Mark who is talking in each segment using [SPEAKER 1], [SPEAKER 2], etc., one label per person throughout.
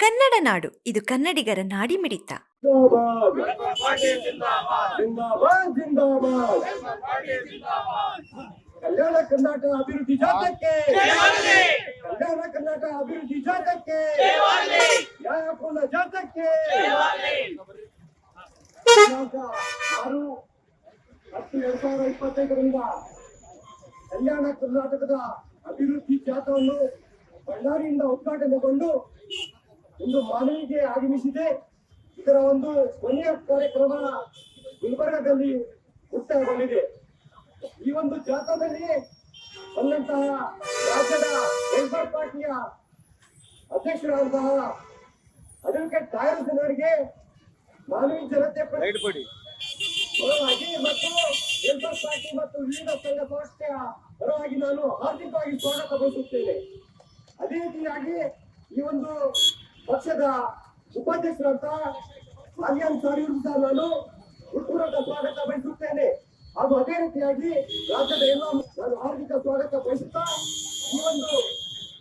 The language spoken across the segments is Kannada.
[SPEAKER 1] ಕನ್ನಡ ನಾಡು. ಇದು ಕನ್ನಡಿಗರ
[SPEAKER 2] ನಾಡಿ ಮಿಡಿತ ಕಲ್ಯಾಣ ಕರ್ನಾಟಕ ಅಭಿವೃದ್ಧಿ ಜಾತಕ್ಕೆ ಕಲ್ಯಾಣ ಕರ್ನಾಟಕ ಕರ್ನಾಟಕದ ಅಭಿವೃದ್ಧಿ ಜಾಥವನ್ನು ಬಳ್ಳಾರಿಯಿಂದ ಉದ್ಘಾಟನೆಗೊಂಡು ಇಂದು ಮಾನವಿಗೆ ಆಗಮಿಸಿದೆ. ಇದರ ಒಂದು ಕೊನೆಯ ಕಾರ್ಯಕ್ರಮ ಗುಲ್ಬರ್ಗದಲ್ಲಿ ಮುಕ್ತಾಯಗೊಂಡಿದೆ ಈ ಒಂದು ಜಾಥಾದಲ್ಲಿ ಬಂದಂತಹ ರಾಜ್ಯದ ಲೇಬರ್ ಪಾರ್ಟಿಯ ಅಧ್ಯಕ್ಷರಾದಂತಹ ಅಡ್ವೊಕೇಟ್ ಅವರಿಗೆ ಮಾನವಿ ಜನತೆ ಪರ- ಪರವಾಗಿ ಮತ್ತು ಲೇಬರ್ ಪಾರ್ಟಿ ಮತ್ತು ವಿವಿಧ ಸಂಘ ಸಂಸ್ಥೆಯ ಪರವಾಗಿ ನಾನು ಹಾರ್ದಿಕವಾಗಿ ಸ್ವಾಗತ ಬಯಸುತ್ತೇನೆ ಅದೇ ರೀತಿಯಾಗಿ ಈ ಒಂದು ಪಕ್ಷದ ಉಪಾಧ್ಯಕ್ಷರಂತ ಮಾಲ್ಯಾನ್ ಸಾರಿ ಸಹ ನಾನು ಹೃತ್ಪೂರ್ವಕ ಸ್ವಾಗತ ಬಯಸುತ್ತೇನೆ. ಹಾಗೂ ಅದೇ ರೀತಿಯಾಗಿ ರಾಜ್ಯದ ಎಲ್ಲ ನಾನು ಹಾರ್ದಿಕ ಸ್ವಾಗತ ಬಯಸುತ್ತಾ, ಈ ಒಂದು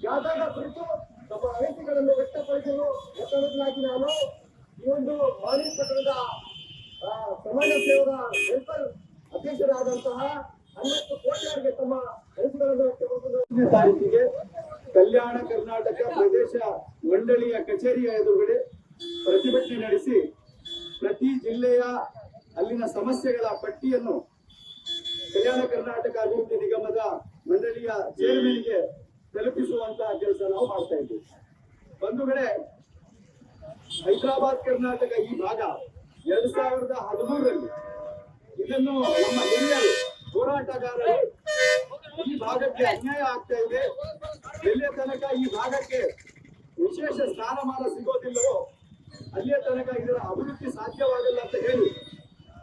[SPEAKER 2] ಜಾಥಾದ ಕುರಿತು ತಮ್ಮ ಅನಿಸಿಕೆಗಳನ್ನು ವ್ಯಕ್ತಪಡಿಸಲು ಯತ್ನವಾಗಿ ನಾನು ಈ ಒಂದು ಮಾಲಿನ್ಯ ಪಟ್ಟಣದ ಸಮಾಜ ಸೇವಾ ವೆಲ್ಫೇರ್ ಅಧ್ಯಕ್ಷರಾದಂತಹ ಹನ್ನೊಂದು ಕೋಟಿಯವರಿಗೆ ತಮ್ಮ ಅನಿಸಿಕೆಗಳನ್ನು ವ್ಯಕ್ತಪಡಿಸಲು ತಾರೀಕಿಗೆ ಕಲ್ಯಾಣ ಕರ್ನಾಟಕ ಪ್ರದೇಶ ಮಂಡಳಿಯ ಕಚೇರಿಯ ಎದುರುಗಡೆ ಪ್ರತಿಭಟನೆ ನಡೆಸಿ ಪ್ರತಿ ಜಿಲ್ಲೆಯ ಅಲ್ಲಿನ ಸಮಸ್ಯೆಗಳ ಪಟ್ಟಿಯನ್ನು ಕಲ್ಯಾಣ ಕರ್ನಾಟಕ ಅಭಿವೃದ್ಧಿ ನಿಗಮದ ಮಂಡಳಿಯ ಚೇರ್ಮನ್ಗೆ ತಲುಪಿಸುವಂತಹ ಕೆಲಸ ನಾವು ಮಾಡ್ತಾ ಇದ್ದೀವಿ. ಕಡೆ ಹೈದರಾಬಾದ್ ಕರ್ನಾಟಕ ಈ ಭಾಗ ಎರಡ್ ಸಾವಿರದ ಹದಿಮೂರರಲ್ಲಿ ಇದನ್ನು ನಮ್ಮ ಹಿರಿಯರು ಹೋರಾಟಗಾರರು ಈ ಭಾಗಕ್ಕೆ ಅನ್ಯಾಯ ಆಗ್ತಾ ಇದೆ. ಎಲ್ಲಿಯ ತನಕ ಈ ಭಾಗಕ್ಕೆ ವಿಶೇಷ ಸ್ಥಾನಮಾನ ಸಿಗೋದಿಲ್ಲವೋ, ಅಲ್ಲಿಯ ತನಕ ಇದರ ಅಭಿವೃದ್ಧಿ ಸಾಧ್ಯವಾಗಲ್ಲ ಅಂತ ಹೇಳಿ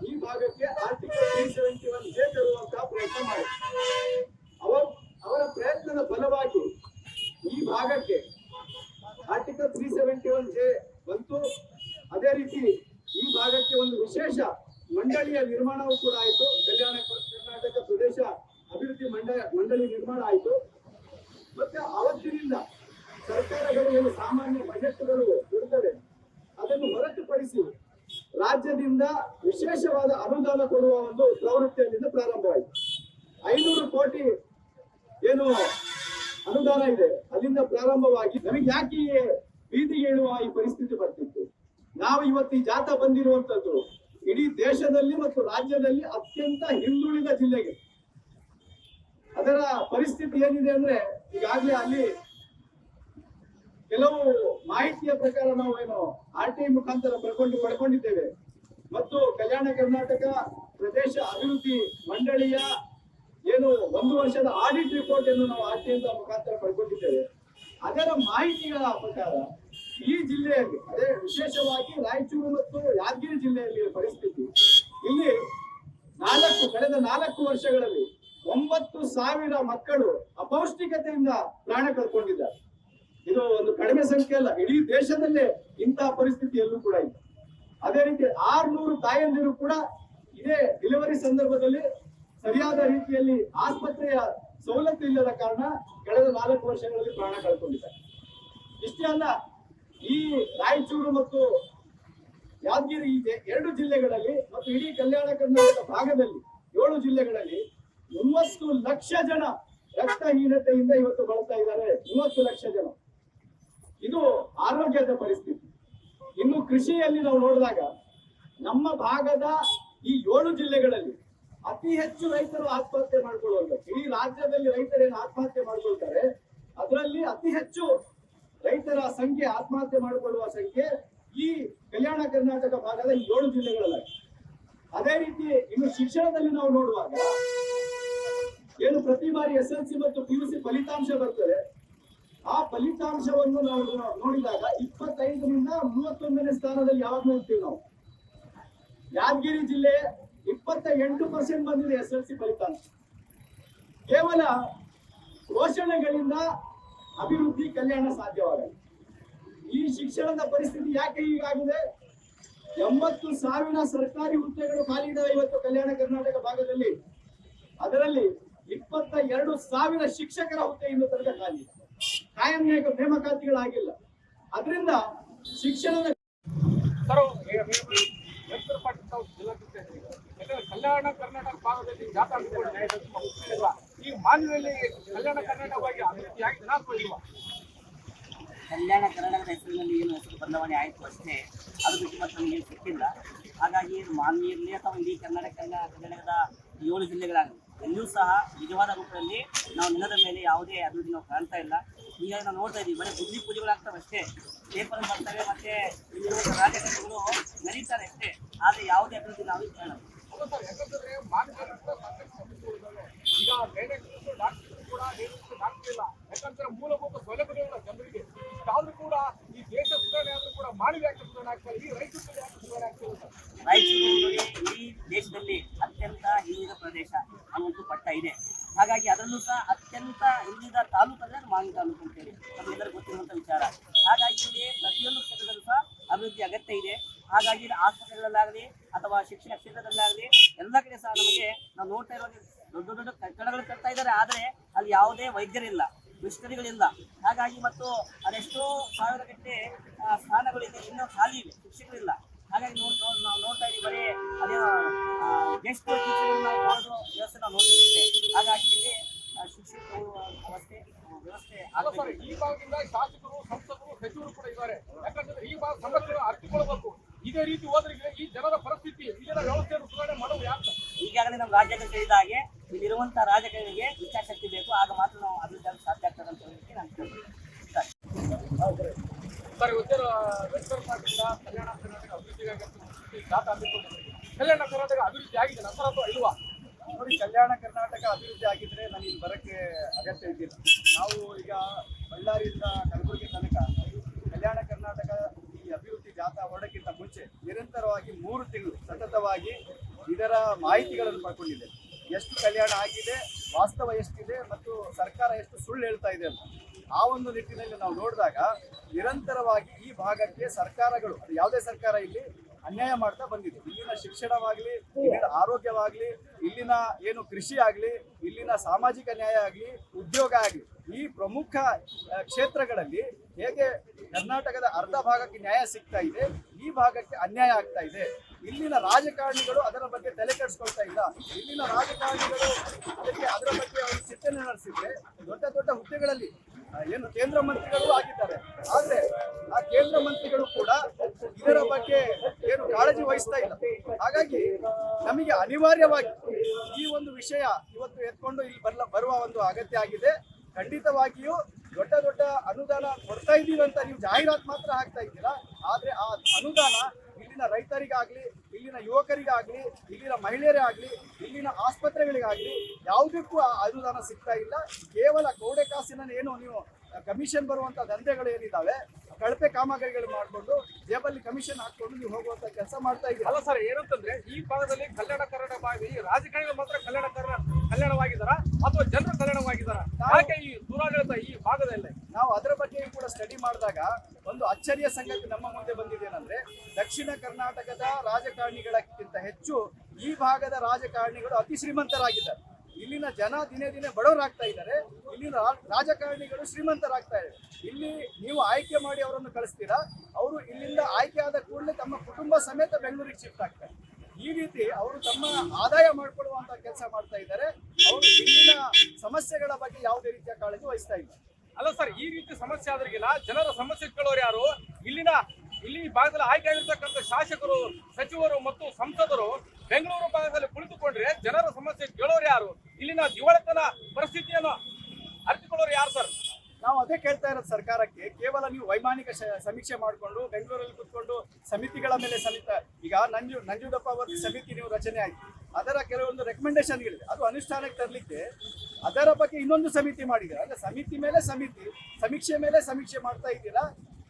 [SPEAKER 2] ಈ ಭಾಗಕ್ಕೆ article three seventy one J ತರುವಂತಹ ಪ್ರಯತ್ನ ಮಾಡಿ. ಅವರು, ಅವರ ಪ್ರಯತ್ನದ ಫಲವಾಗಿ ಈ ಭಾಗಕ್ಕೆ article three seventy one J ಬಂತು. ಅದೇ ರೀತಿ ಈ ಭಾಗಕ್ಕೆ ಒಂದು ವಿಶೇಷ ಮಂಡಳಿಯ ನಿರ್ಮಾಣವೂ ಕೂಡ ಆಯಿತು. ಕಲ್ಯಾಣ ಕರ್ನಾಟಕ ಪ್ರದೇಶ ಅಭಿವೃದ್ಧಿ ಮಂಡಳ ಮಂಡಳಿ ನಿರ್ಮಾಣ ಆಯಿತು ಮತ್ತೆ ಅವತ್ತಿನಿಂದ ಸರ್ಕಾರಗಳು ಏನು ಸಾಮಾನ್ಯ ಬಜೆಟ್ಗಳು ಬಿಡುತ್ತವೆ ಅದನ್ನು ಹೊರತುಪಡಿಸಿ ರಾಜ್ಯದಿಂದ ವಿಶೇಷವಾದ ಅನುದಾನ ಕೊಡುವ ಒಂದು ಪ್ರವೃತ್ತಿ ಅಲ್ಲಿಂದ ಪ್ರಾರಂಭವಾಯಿತು ಐನೂರು ಕೋಟಿ ಏನು ಅನುದಾನ ಇದೆ ಅಲ್ಲಿಂದ ಪ್ರಾರಂಭವಾಗಿ ನಮಗೆ ಯಾಕೆ ಪ್ರೀತಿ ಇಳುವ ಈ ಪರಿಸ್ಥಿತಿ ಬರ್ತಿತ್ತು? ನಾವು ಇವತ್ತು ಈ ಜಾಥಾ ಬಂದಿರುವಂತದ್ದು ಇಡೀ ದೇಶದಲ್ಲಿ ಮತ್ತು ರಾಜ್ಯದಲ್ಲಿ ಅತ್ಯಂತ ಹಿಂದುಳಿದ ಜಿಲ್ಲೆಗೆ. ಅದರ ಪರಿಸ್ಥಿತಿ ಏನಿದೆ ಅಂದ್ರೆ ಈಗಾಗಲೇ ಅಲ್ಲಿ ಕೆಲವು ಮಾಹಿತಿಯ ಪ್ರಕಾರ ನಾವು ಏನು ಆರ್ ಟಿ ಐ ಮುಖಾಂತರ ಪಡ್ಕೊಂಡು ಪಡ್ಕೊಂಡಿದ್ದೇವೆ. ಮತ್ತು ಕಲ್ಯಾಣ ಕರ್ನಾಟಕ ಪ್ರದೇಶ ಅಭಿವೃದ್ಧಿ ಮಂಡಳಿಯ ಏನು ಒಂದು ವರ್ಷದ ಆಡಿಟ್ ರಿಪೋರ್ಟ್ ಅನ್ನು ನಾವು ಆರ್ ಟಿ ಮುಖಾಂತರ ಪಡ್ಕೊಂಡಿದ್ದೇವೆ. ಅದರ ಮಾಹಿತಿಗಳ ಪ್ರಕಾರ ಈ ಜಿಲ್ಲೆಯಲ್ಲಿ, ಅದೇ ವಿಶೇಷವಾಗಿ ರಾಯಚೂರು ಮತ್ತು ಯಾದಗಿರಿ ಜಿಲ್ಲೆಯಲ್ಲಿ ಪರಿಸ್ಥಿತಿ. ಇಲ್ಲಿ ನಾಲ್ಕು, ಕಳೆದ ನಾಲ್ಕು ವರ್ಷಗಳಲ್ಲಿ ಒಂಬತ್ತು ಸಾವಿರ ಮಕ್ಕಳು ಅಪೌಷ್ಟಿಕತೆಯಿಂದ ಪ್ರಾಣ ಕಳ್ಕೊಂಡಿದ್ದಾರೆ. ಇದು ಒಂದು ಕಡಿಮೆ ಸಂಖ್ಯೆ ಅಲ್ಲ, ಇಡೀ ದೇಶದಲ್ಲೇ ಇಂತಹ ಪರಿಸ್ಥಿತಿ ಎಲ್ಲೂ ಕೂಡ ಇದೆ ಅದೇ ರೀತಿ ಆರ್ನೂರು ತಾಯಂದಿರು ಕೂಡ ಇದೇ ಡೆಲಿವರಿ ಸಂದರ್ಭದಲ್ಲಿ ಸರಿಯಾದ ರೀತಿಯಲ್ಲಿ ಆಸ್ಪತ್ರೆಯ ಸವಲತ್ತು ಇಲ್ಲದ ಕಾರಣ ಕಳೆದ ನಾಲ್ಕು ವರ್ಷಗಳಲ್ಲಿ ಪ್ರಾಣ ಕಳ್ಕೊಂಡಿದ್ದಾರೆ ಇಷ್ಟೇ ಅಲ್ಲ, ಈ ರಾಯಚೂರು ಮತ್ತು ಯಾದಗಿರಿ ಇದೆ ಎರಡು ಜಿಲ್ಲೆಗಳಲ್ಲಿ ಮತ್ತು ಇಡೀ ಕಲ್ಯಾಣ ಕರ್ನಾಟಕ ಭಾಗದಲ್ಲಿ ಏಳು ಜಿಲ್ಲೆಗಳಲ್ಲಿ ಮೂವತ್ತು ಲಕ್ಷ ಜನ ರಕ್ತಹೀನತೆಯಿಂದ ಇವತ್ತು ಬಳಸ್ತಾ ಇದ್ದಾರೆ. ಮೂವತ್ತು ಲಕ್ಷ ಜನ. ಇದು ಆರೋಗ್ಯದ ಪರಿಸ್ಥಿತಿ. ಇನ್ನು ಕೃಷಿಯಲ್ಲಿ ನಾವು ನೋಡಿದಾಗ ನಮ್ಮ ಭಾಗದ ಈ ಏಳು ಜಿಲ್ಲೆಗಳಲ್ಲಿ ಅತಿ ಹೆಚ್ಚು ರೈತರು ಆತ್ಮಹತ್ಯೆ ಮಾಡ್ಕೊಳ್ಳುವಂಥದ್ದು. ಈ ರಾಜ್ಯದಲ್ಲಿ ರೈತರೇನು ಆತ್ಮಹತ್ಯೆ ಮಾಡ್ಕೊಳ್ತಾರೆ? ಅದರಲ್ಲಿ ಅತಿ ಹೆಚ್ಚು ರೈತರ ಸಂಖ್ಯೆ ಆತ್ಮಹತ್ಯೆ ಮಾಡಿಕೊಳ್ಳುವ ಸಂಖ್ಯೆ ಈ ಕಲ್ಯಾಣ ಕರ್ನಾಟಕ ಭಾಗದ ಏಳು ಜಿಲ್ಲೆಗಳಲ್ಲಿ ಅದೇ ರೀತಿ ಇನ್ನು ಶಿಕ್ಷಣದಲ್ಲಿ ನಾವು ನೋಡುವಾಗ ಏನು ಪ್ರತಿ ಬಾರಿ ಎಸ್ ಎಲ್ ಸಿ ಮತ್ತು ಸಿ ಫಲಿತಾಂಶ ಬರ್ತದೆ, ಆ ಫಲಿತಾಂಶವನ್ನು ನಾವು ನೋಡಿದಾಗ ಇಪ್ಪತ್ತೈದರಿಂದ ಮೂವತ್ತೊಂದನೇ ಸ್ಥಾನದಲ್ಲಿ ಯಾವಾಗ ನೋಡ್ತೀವಿ ನಾವು? ಯಾದಗಿರಿ ಜಿಲ್ಲೆ ಇಪ್ಪತ್ತ ಎಂಟು ಪರ್ಸೆಂಟ್ ಬಂದಿದೆ ಎಸ್ ಎಲ್ ಸಿ ಫಲಿತಾಂಶ. ಕೇವಲ ಘೋಷಣೆಗಳಿಂದ ಅಭಿವೃದ್ಧಿ ಕಲ್ಯಾಣ ಸಾಧ್ಯವಾಗಲ್ಲ ಈ ಶಿಕ್ಷಣದ ಪರಿಸ್ಥಿತಿ ಯಾಕೆ ಹೀಗಾಗಿದೆ? ಎಂಬತ್ತು ಸಾವಿರ ಸರ್ಕಾರಿ ಹುದ್ದೆಗಳು ಖಾಲಿ ಇವತ್ತು ಕಲ್ಯಾಣ ಕರ್ನಾಟಕ ಭಾಗದಲ್ಲಿ. ಅದರಲ್ಲಿ ಇಪ್ಪತ್ತ ಎರಡು ಸಾವಿರ ಶಿಕ್ಷಕರ ಹುದ್ದೆ ಇನ್ನೂ ತನಕ ಖಾಲಿ. ಕಾಯಂ ನೇಮಕಾತಿಗಳಾಗಿಲ್ಲ. ಅದರಿಂದ ಶಿಕ್ಷಣದ
[SPEAKER 3] ಕಲ್ಯಾಣ ಕರ್ನಾಟಕ ಭಾಗದಲ್ಲಿ ಇಲ್ಲ. ಈ ಮಾನ್ಯದಲ್ಲಿ ಕಲ್ಯಾಣ ಕರ್ನಾಟಕವಾಗಿ ಅಭಿವೃದ್ಧಿಯಾಗಿ ಇಲ್ವಾ
[SPEAKER 4] ಕಲ್ಯಾಣ ಕರ್ನಾಟಕದ ಹೆಸರಿನಲ್ಲಿ ಏನು ಹೆಸರು ಬದಲಾವಣೆ ಆಯಿತು ಅಷ್ಟೇ, ಅದು ಬಿಟ್ಟು ಮತ್ತೆ ನಮಗೆ ಏನು ಸಿಕ್ಕಿಲ್ಲ. ಹಾಗಾಗಿ ಇದು ಮಾನ್ಯ ಇರಲಿ ಅಥವಾ ಇಡೀ ಕರ್ನಾಟಕ ಕರ್ನಾಟಕದ ಏಳು ಜಿಲ್ಲೆಗಳಾಗಲಿ, ಎಲ್ಲಿಯೂ ಸಹ ನಿಜವಾದ ರೂಪದಲ್ಲಿ ನಾವು ನೆಲದ ಮೇಲೆ ಯಾವುದೇ ಅಭಿವೃದ್ಧಿ ನಾವು ಕಾಣ್ತಾ ಇಲ್ಲ. ಈಗ ನಾವು ನೋಡ್ತಾ ಇದ್ದೀವಿ, ಬರೀ ಬುದ್ಧಿ ಪೂಜೆಗಳಾಗ್ತವೆ ಅಷ್ಟೇ. ಪೇಪರ್ ಬರ್ತವೆ ಮತ್ತೆ ರಾಜಕೀಯಗಳು ನಡೀತಾರೆ ಅಷ್ಟೇ, ಆದರೆ ಯಾವುದೇ ಅಭಿವೃದ್ಧಿ ನಾವು ಕಾಣಲ್ಲ.
[SPEAKER 3] ಮೂಲಭೂತ ಜನರಿಗೆ ಕೂಡ ಈ ದೇಶ ಸುಧಾರಣೆ ಆದ್ರೂ ಕೂಡ ಮಾನವೀಯ ಈ
[SPEAKER 4] ದೇಶದಲ್ಲಿ ಅತ್ಯಂತ ಹಿಂದುಳಿದ ಪ್ರದೇಶ ಅನ್ನುವಂಥ ಪಟ್ಟ ಇದೆ. ಹಾಗಾಗಿ ಅದರಲ್ಲೂ ಸಹ ಅತ್ಯಂತ ಹಿಂದುಳಿದ ತಾಲೂಕು ಅಂದರೆ ಅದು ಮಾಂಗಿ ತಾಲೂಕು ಅಂತೇಳಿ ನಮಗೆಲ್ಲರಿಗೂ ಗೊತ್ತಿರುವಂಥ ವಿಚಾರ. ಹಾಗಾಗಿ ಇಲ್ಲಿ ಪ್ರತಿಯೊಂದು ಕ್ಷೇತ್ರದಲ್ಲೂ ಸಹ ಅಭಿವೃದ್ಧಿ ಅಗತ್ಯ ಇದೆ. ಹಾಗಾಗಿ ಆಸ್ಪತ್ರೆಗಳಲ್ಲಾಗಲಿ ಅಥವಾ ಶಿಕ್ಷಣ ಕ್ಷೇತ್ರದಲ್ಲಾಗಲಿ ಎಲ್ಲ ಕಡೆ ಸಹ ನಮಗೆ ನಾವು ನೋಡ್ತಾ ಇರೋ ದೊಡ್ಡ ದೊಡ್ಡ ಕಟ್ಟಡಗಳು ಕಟ್ತಾ ಇದ್ದಾರೆ ಆದರೆ ಅಲ್ಲಿ ಯಾವುದೇ ವೈದ್ಯರಿಲ್ಲ ಮಿಷನರಿಗಳಿಲ್ಲ ಹಾಗಾಗಿ ಮತ್ತು ಅದೆಷ್ಟೋ ಸಾವಿರ ಗಂಟೆ ಸ್ಥಾನಗಳಿದೆ ಇನ್ನೂ ಖಾಲಿ ಇವೆ ಶಿಕ್ಷಕರಿಲ್ಲ. ಹಾಗಾಗಿ ನೋಡ್ ನೋಡ್- ನಾವು ನೋಡ್ತಾ ಇದೀವಿ ಬರೀ ಅದೇ ಗೆಸ್ಟ್ ಟೀಚರ್ಗಳನ್ನ ಕಾಣೋದು ವ್ಯವಸ್ಥೆ ನಾವು ನೋಡ್ತೀವಿ ಅಷ್ಟೇ. ಹಾಗಾಗಿ ಇಲ್ಲಿ ಶಿಕ್ಷಕರು ವ್ಯವಸ್ಥೆ ವ್ಯವಸ್ಥೆ
[SPEAKER 3] ಈ ಭಾಗದಿಂದ ಶಾಸಕರು ಸಂಸದರು ಸಚಿವರು ಕೂಡ ಇದ್ದಾರೆ. ಯಾಕಂದ್ರೆ ಈ ಭಾಗ ಸಮಸ್ಯೆಗಳು ಅರ್ಥಿಕೊಳ್ಬೇಕು ಇದೇ ರೀತಿ ಹೋದ್ರೆ ಈ ಜನರ ಪರಿಸ್ಥಿತಿ ಇಲ್ಲಿನ ವ್ಯವಸ್ಥೆಯನ್ನು ಸುಧಾರಣೆ ಮಾಡುವ ಯಾಕೆ?
[SPEAKER 4] ಈಗಾಗಲೇ ನಮ್ಮ ರಾಜ್ಯದಲ್ಲಿ ಹೇಳಿದ ಹಾಗೆ ಇಲ್ಲಿರುವಂಥ ರಾಜಕಾರಣಿಗೆ ಇಚ್ಛಾಶಕ್ತಿ ಬೇಕು, ಆಗ ಮಾತ್ರ ನಾವು ಅಭಿವೃದ್ಧಿ ಆಗಲು ಸಾಧ್ಯ ಆಗ್ತದೆ ಅಂತ ಹೇಳಿ ನಾನು ಸರಿ
[SPEAKER 3] ಪಾರ್ಟಿಯಿಂದ ಕಲ್ಯಾಣ ಕರ್ನಾಟಕ ಕಲ್ಯಾಣ ಅಭಿವೃದ್ಧಿ ಆಗಿದೆ, ನಂತರ ಅಥವಾ ಇಲ್ವಾ?
[SPEAKER 2] ನೋಡಿ, ಕಲ್ಯಾಣ ಕರ್ನಾಟಕ ಅಭಿವೃದ್ಧಿ ಆಗಿದ್ರೆ ನಾನು ಇಲ್ಲಿ ಬರೋಕ್ಕೆ ಅಗತ್ಯ ಇದ್ದಿಲ್ಲ. ನಾವು ಈಗ ಬಳ್ಳಾರಿಯಿಂದ ಕಲಬುರಗಿ ತನಕ ಕಲ್ಯಾಣ ಕರ್ನಾಟಕ ಈ ಅಭಿವೃದ್ಧಿ ಜಾಥಾ ಹೊರಡಕ್ಕಿಂತ ಮುಂಚೆ ನಿರಂತರವಾಗಿ ಮೂರು ತಿಂಗಳು ಸತತವಾಗಿ ಇದರ ಮಾಹಿತಿಗಳನ್ನು ಪಡ್ಕೊಂಡಿದೆ ಎಷ್ಟು ಕಲ್ಯಾಣ ಆಗಿದೆ, ವಾಸ್ತವ ಎಷ್ಟಿದೆ ಮತ್ತು ಸರ್ಕಾರ ಎಷ್ಟು ಸುಳ್ಳು ಹೇಳ್ತಾ ಇದೆ ಅಂತ. ಆ ಒಂದು ನಿಟ್ಟಿನಲ್ಲಿ ನಾವು ನೋಡಿದಾಗ ನಿರಂತರವಾಗಿ ಈ ಭಾಗಕ್ಕೆ ಸರ್ಕಾರಗಳು, ಅದು ಯಾವುದೇ ಸರ್ಕಾರ ಇಲ್ಲಿ ಅನ್ಯಾಯ ಮಾಡ್ತಾ ಬಂದಿದೆ. ಇಲ್ಲಿನ ಶಿಕ್ಷಣವಾಗಲಿ, ಇಲ್ಲಿನ ಆರೋಗ್ಯವಾಗಲಿ, ಇಲ್ಲಿನ ಏನು ಕೃಷಿ ಆಗಲಿ, ಇಲ್ಲಿನ ಸಾಮಾಜಿಕ ನ್ಯಾಯ ಆಗಲಿ, ಉದ್ಯೋಗ ಆಗಲಿ, ಈ ಪ್ರಮುಖ ಕ್ಷೇತ್ರಗಳಲ್ಲಿ ಹೇಗೆ ಕರ್ನಾಟಕದ ಅರ್ಧ ಭಾಗಕ್ಕೆ ನ್ಯಾಯ ಸಿಗ್ತಾ ಇದೆ, ಈ ಭಾಗಕ್ಕೆ ಅನ್ಯಾಯ ಆಗ್ತಾ ಇದೆ ಇಲ್ಲಿನ ರಾಜಕಾರಣಿಗಳು ಅದರ ಬಗ್ಗೆ ತಲೆ ಕೆಡಿಸ್ಕೊಳ್ತಾ ಇಲ್ಲ. ಇಲ್ಲಿನ ರಾಜಕಾರಣಿಗಳು ಅದಕ್ಕೆ ಅದರ ಬಗ್ಗೆ ಅವರು ಚಿಂತನೆ ನಡೆಸಿದ್ರೆ ದೊಡ್ಡ ದೊಡ್ಡ ಹುದ್ದೆಗಳಲ್ಲಿ ಏನು ಕೇಂದ್ರ ಮಂತ್ರಿಗಳು ಆಗಿದ್ದಾರೆ. ಆದ್ರೆ ಆ ಕೇಂದ್ರ ಮಂತ್ರಿಗಳು ಕೂಡ ಇದರ ಬಗ್ಗೆ ಏನು ಕಾಳಜಿ ವಹಿಸ್ತಾ ಇಲ್ಲ. ಹಾಗಾಗಿ ನಮಗೆ ಅನಿವಾರ್ಯವಾಗಿ ಈ ಒಂದು ವಿಷಯ ಇವತ್ತು ಎತ್ಕೊಂಡು ಇಲ್ಲಿ ಬರ್ಲ, ಬರುವ ಒಂದು ಅಗತ್ಯ ಆಗಿದೆ. ಖಂಡಿತವಾಗಿಯೂ ದೊಡ್ಡ ದೊಡ್ಡ ಅನುದಾನ ಕೊಡ್ತಾ ಇದ್ದೀವಿ ಅಂತ ನೀವು ಜಾಹೀರಾತು ಮಾತ್ರ ಹಾಕ್ತಾ ಇದ್ದೀರಾ. ಆದ್ರೆ ಆ ಅನುದಾನ ಇಲ್ಲಿನ ರೈತರಿಗಾಗ್ಲಿ ಇಲ್ಲಿನ ಯುವಕರಿಗಾಗ್ಲಿ, ಇಲ್ಲಿನ ಮಹಿಳೆಯರೇ ಆಗ್ಲಿ ಇಲ್ಲಿನ ಆಸ್ಪತ್ರೆಗಳಿಗಾಗ್ಲಿ ಯಾವುದಕ್ಕೂ ಅನುದಾನ ಸಿಗ್ತಾ ಇಲ್ಲ. ಕೇವಲ ಗೋಡೆ ಕಾಸಿನ ಏನು ನೀವು ಕಮಿಷನ್ ಬರುವಂತ ದಂಧೆಗಳು ಏನಿದಾವೆ ಕಳಪೆ ಕಾಮಗಾರಿಗಳು ಮಾಡಿಕೊಂಡು ಜೇಬಲ್ಲಿ ಕಮಿಷನ್ ಹಾಕೊಂಡು ನೀವು ಹೋಗುವಂತ ಕೆಲಸ ಮಾಡ್ತಾ ಇದ್ದೀವಿ
[SPEAKER 3] ಅಲ್ಲ ಸರ್ ಏನಂತಂದ್ರೆ ಈ ಭಾಗದಲ್ಲಿ ಕಲ್ಯಾಣ ಕರ್ನಾಟಕ ಭಾಗ ಈ ರಾಜಕಾರಣಿಗಳು ಮಾತ್ರ ಕಲ್ಯಾಣ ಕರ್ನಾಟಕ ಕಲ್ಯಾಣವಾಗಿದ್ದಾರ ಅಥವಾ ಜನರು ಕಲ್ಯಾಣವಾಗಿದ್ದಾರ ಯಾಕೆ ಈ ದುರಾಡಳಿತ ಈ ಭಾಗದಲ್ಲಿ?
[SPEAKER 2] ನಾವು ಅದರ ಬಗ್ಗೆ ಕೂಡ ಸ್ಟಡಿ ಮಾಡಿದಾಗ ಒಂದು ಅಚ್ಚರಿಯ ಸಂಗತಿ ನಮ್ಮ ಮುಂದೆ ಬಂದಿದೆ ಏನಂದ್ರೆ ದಕ್ಷಿಣ ಕರ್ನಾಟಕದ ರಾಜಕಾರಣಿಗಳಕ್ಕಿಂತ ಹೆಚ್ಚು ಈ ಭಾಗದ ರಾಜಕಾರಣಿಗಳು ಅತಿ ಶ್ರೀಮಂತರಾಗಿದ್ದಾರೆ. ಇಲ್ಲಿನ ಜನ ದಿನೇ ದಿನೇ ಬಡವರಾಗ್ತಾ ಇದ್ದಾರೆ. ಇಲ್ಲಿನ ರಾಜಕಾರಣಿಗಳು ಶ್ರೀಮಂತರಾಗ್ತಾ ಇದ್ದಾರೆ. ಇಲ್ಲಿ ನೀವು ಆಯ್ಕೆ ಮಾಡಿ ಅವರನ್ನು ಕಳಿಸ್ತೀರಾ? ಅವರು ಇಲ್ಲಿಂದ ಆಯ್ಕೆ ಆದ ಕೂಡಲೇ ತಮ್ಮ ಕುಟುಂಬ ಸಮೇತ ಬೆಂಗಳೂರಿಗೆ ಶಿಫ್ಟ್ ಆಗ್ತಾರೆ. ಈ ರೀತಿ ಅವರು ತಮ್ಮ ಆದಾಯ ಮಾಡಿಕೊಳ್ಳುವಂತ ಕೆಲಸ ಮಾಡ್ತಾ ಇದ್ದಾರೆ. ಅವರು ಇಲ್ಲಿನ ಸಮಸ್ಯೆಗಳ ಬಗ್ಗೆ ಯಾವುದೇ ರೀತಿಯ ಕಾಳಜಿ ವಹಿಸ್ತಾ ಇಲ್ಲ.
[SPEAKER 3] ಅಲ್ಲ ಸರ್, ಈ ರೀತಿ ಸಮಸ್ಯೆ ಆದ್ರಿಗಿಲ್ಲ ಜನರ ಸಮಸ್ಯೆ ಕೇಳೋರು ಯಾರು? ಇಲ್ಲಿನ, ಇಲ್ಲಿ ಭಾಗದಲ್ಲಿ ಆಯ್ಕೆ ಆಗಿರ್ತಕ್ಕಂಥ ಶಾಸಕರು, ಸಚಿವರು ಮತ್ತು ಸಂಸದರು ಬೆಂಗಳೂರು ಭಾಗದಲ್ಲಿ ಕುಳಿತುಕೊಂಡ್ರೆ ಜನರ ಸಮಸ್ಯೆ ಕೇಳೋರು ಯಾರು? ಇಲ್ಲಿನ ದಿವಾಳಿತನ ಪರಿಸ್ಥಿತಿಯನ್ನು ಅರಿತುಕೊಳ್ಳೋರು ಯಾರು ಸರ್?
[SPEAKER 2] ನಾವು ಅದೇ ಕೇಳ್ತಾ ಇರೋದು ಸರ್ಕಾರಕ್ಕೆ, ಕೇವಲ ನೀವು ವೈಮಾನಿಕ ಸಮೀಕ್ಷೆ ಮಾಡಿಕೊಂಡು, ಬೆಂಗಳೂರಲ್ಲಿ ಕುತ್ಕೊಂಡು ಸಮಿತಿಗಳ ಮೇಲೆ ಸಮಿತ, ಈಗ ನಂಜು ನಂಜುಂಡಪ್ಪ ಅವರ ಸಮಿತಿ ನೀವು ರಚನೆ ಆಯ್ತು. ಅದರ ಕೆಲವೊಂದು ರೆಕಮೆಂಡೇಶನ್ಗಳಿದೆ ಅದು ಅನುಷ್ಠಾನಕ್ಕೆ ತರಲಿಕ್ಕೆ ಅದರ ಬಗ್ಗೆ ಇನ್ನೊಂದು ಸಮಿತಿ ಮಾಡಿದ್ದೀರಾ. ಅಂದ್ರೆ ಸಮಿತಿ ಮೇಲೆ ಸಮಿತಿ, ಸಮೀಕ್ಷೆ ಮೇಲೆ ಸಮೀಕ್ಷೆ ಮಾಡ್ತಾ ಇದ್ದೀರಾ?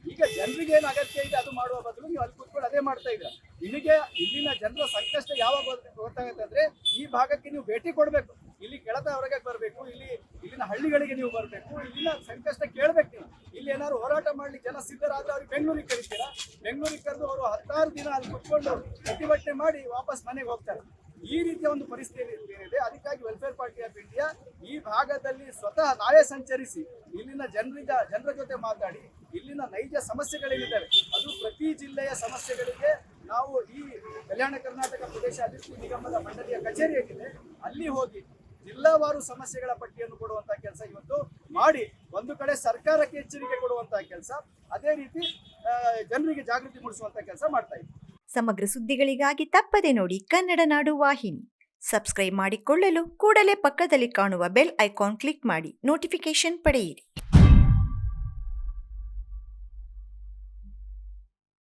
[SPEAKER 2] ಈಗ ಜನರಿಗೆ ಏನು ಅಗತ್ಯ ಇದೆ ಅದು ಮಾಡುವ ಬದಲು ನೀವು ಅಲ್ಲಿ ಕೂತ್ಕೊಂಡು ಅದೇ ಮಾಡ್ತಾ ಇದ್ದೀರಾ. ನಿಮಗೆ ಇಲ್ಲಿನ ಜನರ ಸಂಕಷ್ಟ ಯಾವಾಗ ಗೊತ್ತ- ಗೊತ್ತಾಗುತ್ತೆ ಅಂದ್ರೆ ಈ ಭಾಗಕ್ಕೆ ನೀವು ಭೇಟಿ ಕೊಡಬೇಕು. ಇಲ್ಲಿ ಕೆಳತ ಹೊರಗೆ ಬರಬೇಕು, ಇಲ್ಲಿ, ಇಲ್ಲಿನ ಹಳ್ಳಿಗಳಿಗೆ ನೀವು ಬರಬೇಕು, ಇಲ್ಲಿನ ಸಂಕಷ್ಟ ಕೇಳಬೇಕು ನೀವು. ಇಲ್ಲಿ ಏನಾದ್ರು ಹೋರಾಟ ಮಾಡ್ಲಿಕ್ಕೆ ಜನ ಸಿದ್ಧರಾದ್ರೆ ಅವ್ರಿಗೆ ಬೆಂಗಳೂರಿಗೆ ಕರಿತೀರಾ? ಬೆಂಗಳೂರಿಗೆ ಕರೆದು ಅವರು ಹತ್ತಾರು ದಿನ ಅಲ್ಲಿ ಕುತ್ಕೊಂಡು ಪ್ರತಿಭಟನೆ ಮಾಡಿ ವಾಪಸ್ ಮನೆಗೆ ಹೋಗ್ತಾರೆ. ಈ ರೀತಿಯ ಒಂದು ಪರಿಸ್ಥಿತಿ ಏನಿದೆ, ಅದಕ್ಕಾಗಿ ವೆಲ್ಫೇರ್ ಪಾರ್ಟಿ ಆಫ್ ಇಂಡಿಯಾ ಈ ಭಾಗದಲ್ಲಿ ಸ್ವತಃ ನಾವೇ ಸಂಚರಿಸಿ, ಇಲ್ಲಿನ ಜನರಿಂದ ಜನರ ಜೊತೆ ಮಾತಾಡಿ ಇಲ್ಲಿನ ನೈಜ ಸಮಸ್ಯೆಗಳೇನಿದ್ದಾವೆ? ಅದು ಪ್ರತಿ ಜಿಲ್ಲೆಯ ಸಮಸ್ಯೆಗಳಿಗೆ ನಾವು ಈ ಕಲ್ಯಾಣ ಕರ್ನಾಟಕ ಪ್ರದೇಶ ಅಭಿವೃದ್ಧಿ ನಿಗಮದ ಮಂಡಳಿಯ ಕಚೇರಿ ಏನಿದೆ, ಅಲ್ಲಿ ಹೋಗಿ ಜಿಲ್ಲಾವಾರು ಸಮಸ್ಯೆಗಳ ಪಟ್ಟಿಯನ್ನು ಕೊಡುವಂತ ಕೆಲಸ ಇವತ್ತು ಮಾಡಿ, ಒಂದು ಕಡೆ ಸರ್ಕಾರಕ್ಕೆ ಎಚ್ಚರಿಕೆ ಕೊಡುವಂತಹ ಕೆಲಸ, ಅದೇ ರೀತಿ ಜನರಿಗೆ ಜಾಗೃತಿ ಮೂಡಿಸುವಂತ ಕೆಲಸ ಮಾಡ್ತಾ ಇದ್ದೀವಿ
[SPEAKER 1] ಸಮಗ್ರ ಸುದ್ದಿಗಳಿಗಾಗಿ ತಪ್ಪದೆ ನೋಡಿ ಕನ್ನಡ ನಾಡು ವಾಹಿನಿ. ಸಬ್ಸ್ಕ್ರೈಬ್ ಮಾಡಿಕೊಳ್ಳಲು ಕೂಡಲೇ ಪಕ್ಕದಲ್ಲಿ ಕಾಣುವ ಬೆಲ್ ಐಕಾನ್ ಕ್ಲಿಕ್ ಮಾಡಿ ನೋಟಿಫಿಕೇಶನ್ ಪಡೆಯಿರಿ.